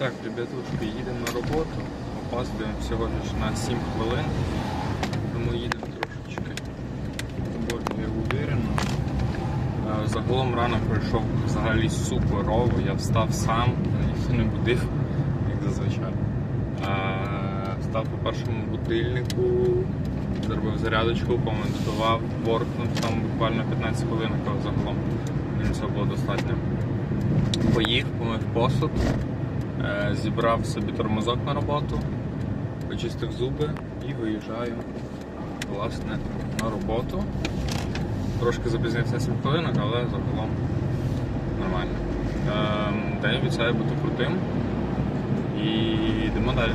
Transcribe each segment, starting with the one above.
Так, ребятушки, їдемо на роботу. Опаздуємо всього лише на 7 хвилин. Тому їдемо трошечки доволі уверенно. Е, Загалом ранок пройшов взагалі суперово. Я встав сам, ніхто не будив, як зазвичай. Е, Встав по першому будильнику, зробив зарядочку, помедитував, воркнув там буквально 15 хвилин, але загалом мені цього було достатньо. Поїв, помив посуд, зібрав собі тормозок на роботу, почистив зуби і виїжджаю власне на роботу. Трошки запізнився на 7 хвилинок, але загалом нормально. Ем, День обіцяє бути крутим. І йдемо далі.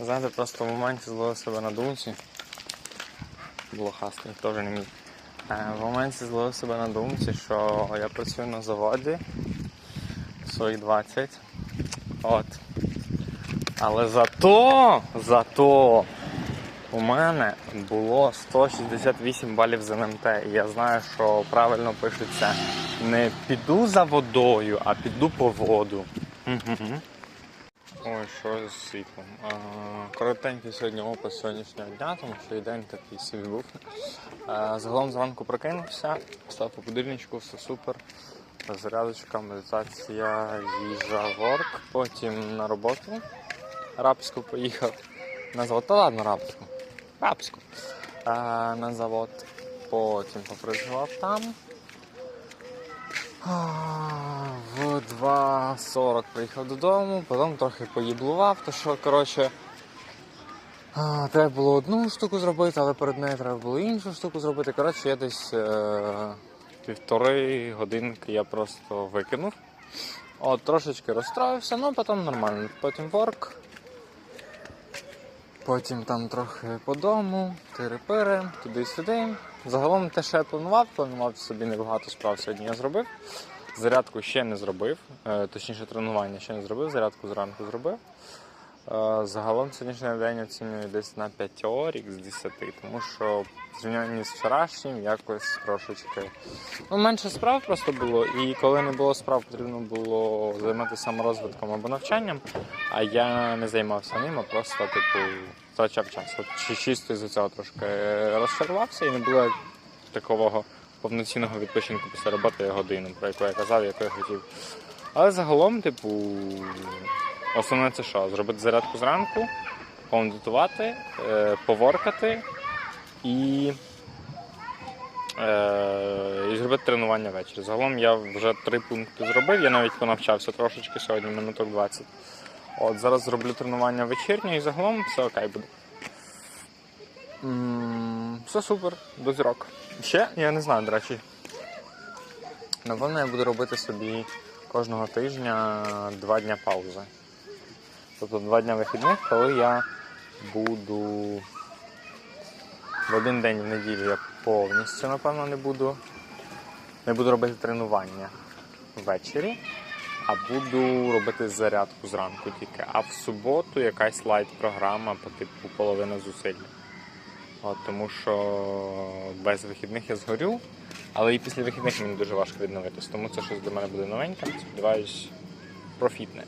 Знаєте, просто в моменті зловив себе на думці. Було хасно, теж не міг. Е, В моменті зловив себе на думці, що я працюю на заводі в свої 20. От. Але зато, зато у мене було 168 балів з НМТ. І я знаю, що правильно пишеться не піду за водою, а піду по воду. Мгм. Ой, що з світлом. А, Коротенький сьогодні опис сьогоднішнього дня, тому що і день такий собі був. А, Загалом зранку прокинувся, став по будильничку, все супер. Зарядочка, медитація, їжа, ворк. Потім на роботу. Рапську поїхав. На завод. Та ладно, рапську. Рапську. А, на завод. Потім попрацював там. А, В 2.40 приїхав додому, потім трохи поїблував, то що, коротше, треба було одну штуку зробити, але перед нею треба було іншу штуку зробити. Коротше, я десь е, півтори годинки я просто викинув. От, трошечки розстроївся, ну потім нормально. Потім ворк. Потім там трохи по дому, тири-пири, туди-сюди. Загалом те, що я планував, планував собі небагато справ сьогодні я зробив. Зарядку ще не зробив, е, точніше тренування ще не зробив, зарядку зранку зробив. Е, Загалом сьогоднішній день оцінюю десь на 5 з 10, тому що в зрівнянні з вчорашнім якось трошечки ну, менше справ просто було, і коли не було справ, потрібно було займатися саморозвитком або навчанням, а я не займався ним, а просто типу втрачав час. От чи- чисто з цього трошки розчарувався і не було такого повноцінного відпочинку після роботи годину, про яку я казав, яку я хотів. Але загалом, типу, основне це що? Зробити зарядку зранку, помедитувати, е, поворкати і, е, і зробити тренування ввечері. Загалом я вже три пункти зробив, я навіть понавчався трошечки сьогодні, минуток 20. От зараз зроблю тренування вечірнє і загалом все окей буде. Все супер, до зірок. Ще я не знаю, до речі. Напевно, я буду робити собі кожного тижня два дня паузи. Тобто два дня вихідних, коли я буду в один день в неділю я повністю, напевно, не буду. Не буду робити тренування ввечері, а буду робити зарядку зранку тільки. А в суботу якась лайт-програма по типу половина зусиль. От, тому що без вихідних я згорю, але і після вихідних мені дуже важко відновитись. Тому це щось для мене буде новеньке. Сподіваюсь, профітне.